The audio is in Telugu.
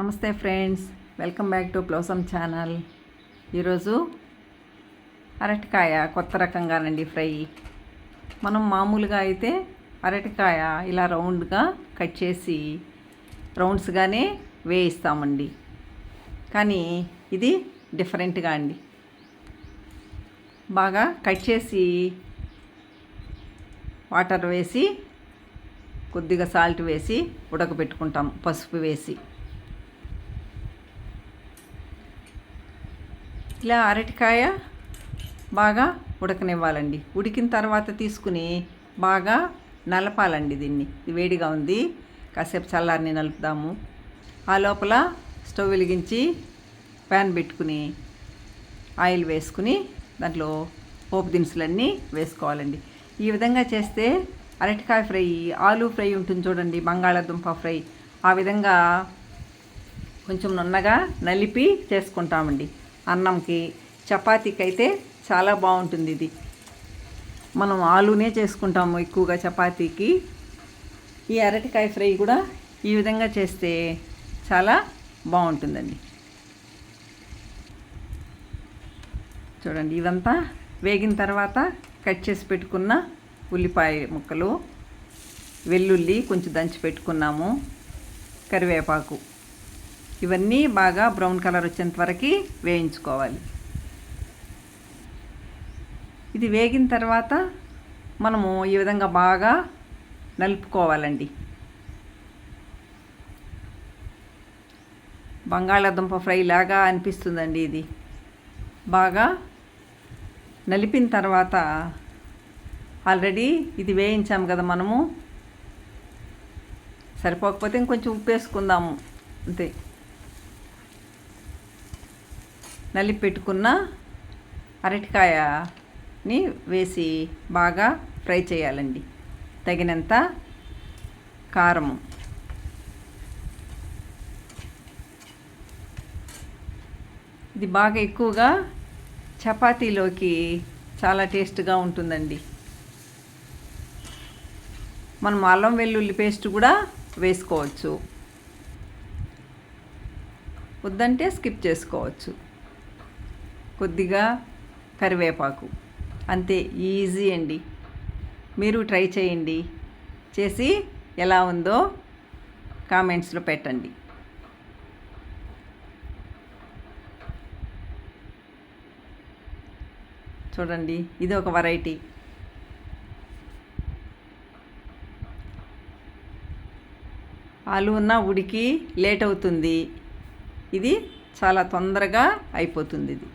నమస్తే friends welcome back to ప్లోసమ్ channel. ఈరోజు అరటికాయ కొత్త రకంగానండి ఫ్రై. మనం మామూలుగా అయితే అరటికాయ ఇలా రౌండ్గా కట్ చేసి రౌండ్స్గానే వేయిస్తామండి. కానీ ఇది డిఫరెంట్గా అండి. బాగా కట్ చేసి వాటర్ వేసి కొద్దిగా సాల్ట్ వేసి ఉడకబెట్టుకుంటాం పసుపు వేసి. ఇలా అరటికాయ బాగా ఉడకనివ్వాలండి. ఉడికిన తర్వాత తీసుకుని బాగా నలపాలండి దీన్ని. ఇది వేడిగా ఉంది. కాసేపు చల్లారిని నలుపుదాము. ఆ లోపల స్టవ్ వెలిగించి ప్యాన్ పెట్టుకుని ఆయిల్ వేసుకుని దాంట్లో పోపు దినుసులన్నీ వేసుకోవాలండి. ఈ విధంగా చేస్తే అరటికాయ ఫ్రై ఆలు ఫ్రై ఉంటుంది చూడండి బంగాళాదుంప ఫ్రై. ఆ విధంగా కొంచెం నున్నగా నలిపి చేసుకుంటామండి. అన్నంకి చపాతీకి అయితే చాలా బాగుంటుంది ఇది. మనం ఆలునే చేసుకుంటాము ఎక్కువగా చపాతీకి. ఈ అరటికాయ ఫ్రై కూడా ఈ విధంగా చేస్తే చాలా బాగుంటుందండి. చూడండి ఇదంతా వేగిన తర్వాత కట్ చేసి పెట్టుకున్న ఉల్లిపాయ ముక్కలు వెల్లుల్లి కొంచెం దంచి పెట్టుకున్నాము కరివేపాకు. ఇవన్నీ బాగా బ్రౌన్ కలర్ వచ్చేంత వరకు వేయించుకోవాలి. ఇది వేగిన తర్వాత మనము ఈ విధంగా బాగా నలుపుకోవాలండి. బంగాళాదుంప ఫ్రై లాగా అనిపిస్తుందండి ఇది. బాగా నలిపిన తర్వాత ఆల్రెడీ ఇది వేయించాము కదా మనము. సరిపోకపోతే ఇంకొంచెం ఉప్పు వేసుకుందాము. అంతే. నలిపి పెట్టుకున్న అరటికాయని వేసి బాగా ఫ్రై చేయాలండి. తగినంత కారము. ఇది బాగా ఎక్కువగా చపాతీలోకి చాలా టేస్ట్గా ఉంటుందండి. మనం అల్లం వెల్లుల్లి పేస్ట్ కూడా వేసుకోవచ్చు. వద్దంటే స్కిప్ చేసుకోవచ్చు. కొద్దిగా కరివేపాకు. అంతే ఈజీ అండి. మీరు ట్రై చేయండి. చేసి ఎలా ఉందో కామెంట్స్లో పెట్టండి. చూడండి ఇది ఒక వెరైటీ. ఆలు ఉన్న ఉడికి లేట్ అవుతుంది. ఇది చాలా తొందరగా అయిపోతుంది ఇది.